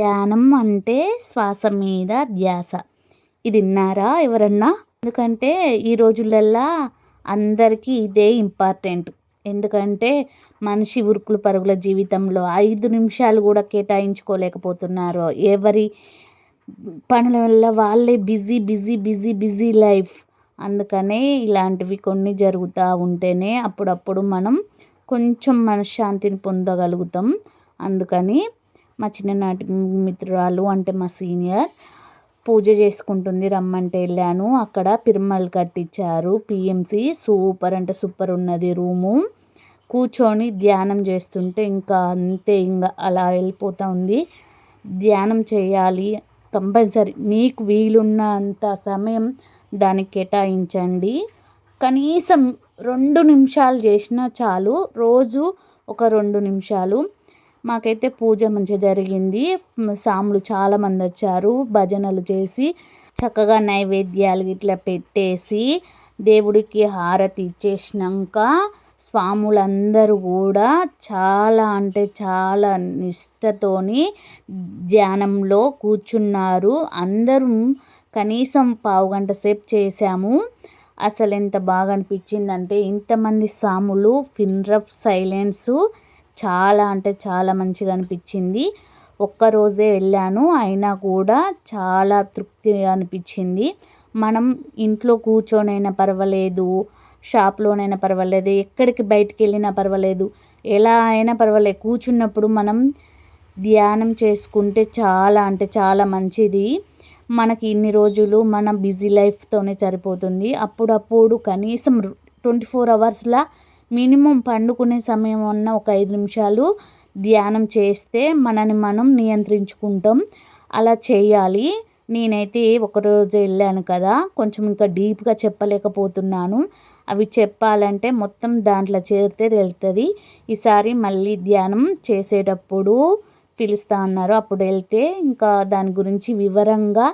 ధ్యానం అంటే శ్వాస మీద ధ్యాస. ఇది విన్నారా ఎవరన్నా? ఎందుకంటే ఈ రోజులల్లా అందరికీ ఇదే ఇంపార్టెంట్. ఎందుకంటే మనిషి ఉరుకులు పరుగుల జీవితంలో ఐదు నిమిషాలు కూడా కేటాయించుకోలేకపోతున్నారు ఎవరి పనుల వల్ల వాళ్ళే busy busy busy busy life. అందుకనే ఇలాంటివి కొన్ని జరుగుతూ ఉంటేనే అప్పుడప్పుడు మనం కొంచెం మనశ్శాంతిని పొందగలుగుతాం. అందుకని మా చిన్ననాటి మిత్రురాలు అంటే మా సీనియర్ పూజ చేసుకుంటుంది రమ్మంటే వెళ్ళాను. అక్కడ పిరమల్ కట్టించారు. పిఎంసి సూపర్ అంటే సూపర్ ఉన్నది రూము. కూర్చొని ధ్యానం చేస్తుంటే ఇంకా అంతే ఇంకా అలా వెళ్ళిపోతూ ఉంది. ధ్యానం చేయాలి కంపల్సరీ. మీకు వీలున్నంత సమయం దానికి కేటాయించండి. కనీసం రెండు నిమిషాలు చేసినా చాలు. రోజు ఒక రెండు నిమిషాలు. మాకైతే పూజ మంచిగా జరిగింది. సాములు చాలామంది వచ్చారు. భజనలు చేసి చక్కగా నైవేద్యాలు ఇట్లా పెట్టేసి దేవుడికి హారతి ఇచ్చేసినాక స్వాములందరూ కూడా చాలా అంటే చాలా నిష్టతోని ధ్యానంలో కూర్చున్నారు. అందరూ కనీసం పావుగంట సేపు చేశాము. అసలు ఎంత బాగా అనిపించిందంటే ఇంతమంది స్వాములు ఫిన్రఫ్ సైలెన్సు. చాలా అంటే చాలా మంచిగా అనిపించింది. ఒక్కరోజే వెళ్ళాను అయినా కూడా చాలా తృప్తిగా అనిపించింది. మనం ఇంట్లో కూర్చొనైనా పర్వాలేదు షాప్లోనైనా పర్వాలేదు ఎక్కడికి బయటికి వెళ్ళినా పర్వాలేదు ఎలా అయినా పర్వాలేదు. కూర్చున్నప్పుడు మనం ధ్యానం చేసుకుంటే చాలా అంటే చాలా మంచిది. మనకి ఇన్ని రోజులు మన బిజీ లైఫ్తోనే సరిపోతుంది. అప్పుడప్పుడు కనీసం ట్వంటీ ఫోర్ అవర్స్లా మినిమం పండుకునే సమయం ఉన్న ఒక ఐదు నిమిషాలు ధ్యానం చేస్తే మనని మనం నియంత్రించుకుంటాం. అలా చేయాలి. నేనైతే ఒకరోజు వెళ్ళాను కదా కొంచెం ఇంకా డీప్గా చెప్పలేకపోతున్నాను. అవి చెప్పాలంటే మొత్తం దాంట్లో చేరితే వెళ్తుంది ఈసారి మళ్ళీ ధ్యానం చేసేటప్పుడు పిలుస్తా అన్నారు. అప్పుడు వెళ్తే ఇంకా దాని గురించి వివరంగా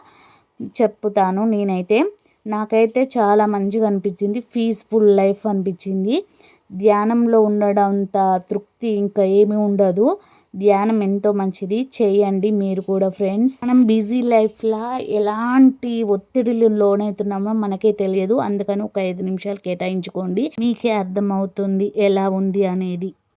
చెప్తాను నేనైతే. నాకైతే చాలా మంచిగా అనిపించింది. పీస్ఫుల్ లైఫ్ అనిపించింది. ధ్యానంలో ఉండడంత తృప్తి ఇంకా ఏమీ ఉండదు. ధ్యానం ఎంతో మంచిది. చేయండి మీరు కూడా ఫ్రెండ్స్. మనం బిజీ లైఫ్లో ఎలాంటి ఒత్తిడిలు లోనవుతున్నామో మనకే తెలియదు. అందుకని ఒక ఐదు నిమిషాలు కేటాయించుకోండి. మీకే అర్థమవుతుంది ఎలా ఉంది అనేది.